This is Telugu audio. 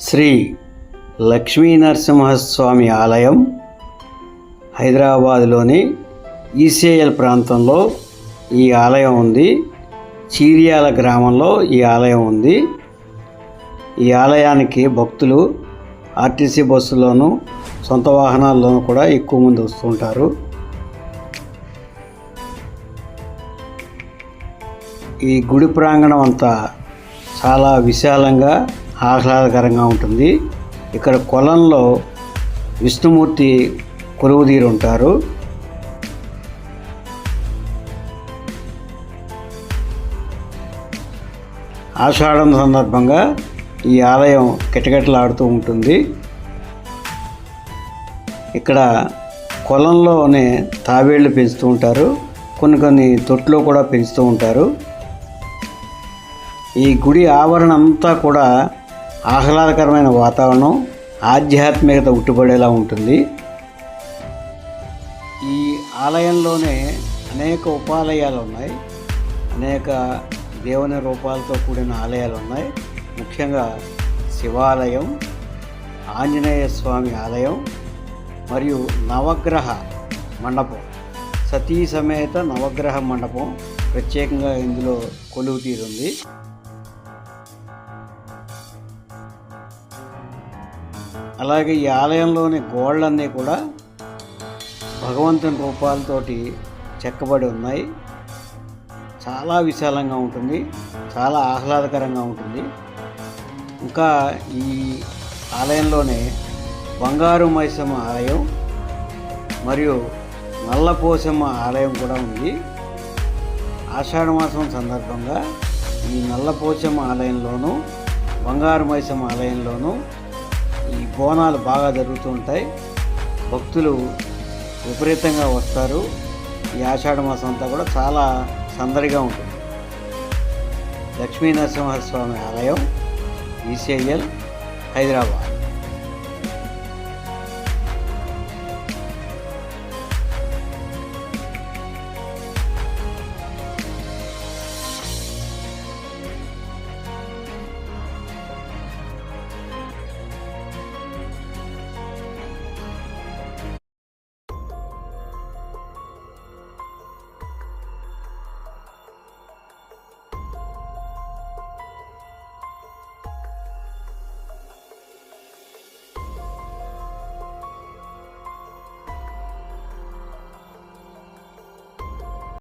శ్రీ లక్ష్మీ నరసింహస్వామి ఆలయం హైదరాబాద్లోని ఈసేఎల్ ప్రాంతంలో ఈ ఆలయం ఉంది. చీరియాల గ్రామంలో ఈ ఆలయం ఉంది. ఈ ఆలయానికి భక్తులు ఆర్టీసీ బస్సులోనూ సొంత వాహనాల్లోనూ కూడా ఎక్కువ మంది వస్తుంటారు ఈ గుడి ప్రాంగణం అంతా చాలా విశాలంగా ఆహ్లాదకరంగా ఉంటుంది. ఇక్కడ కొలంలో విష్ణుమూర్తి కొలువుదీరు ఉంటారు ఆషాఢం సందర్భంగా ఈ ఆలయం కిటకిటలాడుతూ ఉంటుంది. ఇక్కడ కొలంలోనే తాబేళ్ళు పెంచుతూ ఉంటారు. కొన్ని కొన్ని తొట్లో కూడా పెంచుతూ ఉంటారు. ఈ గుడి ఆవరణ అంతా కూడా ఆహ్లాదకరమైన వాతావరణం ఆధ్యాత్మికత ఉట్టిపడేలా ఉంటుంది. ఈ ఆలయంలోనే అనేక ఉపాలయాలు ఉన్నాయి. అనేక దేవుని రూపాలతో కూడిన ఆలయాలు ఉన్నాయి. ముఖ్యంగా శివాలయం ఆంజనేయ స్వామి ఆలయం మరియు నవగ్రహ మండపం. సతీ సమేత నవగ్రహ మండపం ప్రత్యేకంగా ఇందులో కొలువు తీరుంది అలాగే ఈ ఆలయంలోని గోళ్ళన్నీ కూడా భగవంతుని రూపాలతోటి చెక్కబడి ఉన్నాయి. చాలా విశాలంగా ఉంటుంది. చాలా ఆహ్లాదకరంగా ఉంటుంది. ఇంకా ఈ ఆలయంలోనే బంగారు మైసమ్మ ఆలయం మరియు నల్లపోసమ్మ ఆలయం కూడా ఉంది. ఆషాఢ మాసం సందర్భంగా ఈ నల్లపోచమ్మ ఆలయంలోనూ బంగారు మైసమ్మ ఆలయంలోనూ ఈ బోనాలు బాగా జరుగుతూ ఉంటాయి. భక్తులు విపరీతంగా వస్తారు. ఈ ఆషాఢ మాసం అంతా కూడా చాలా సందడిగా ఉంటుంది. లక్ష్మీ నరసింహస్వామి ఆలయం ఈసీఐఎల్ హైదరాబాద్.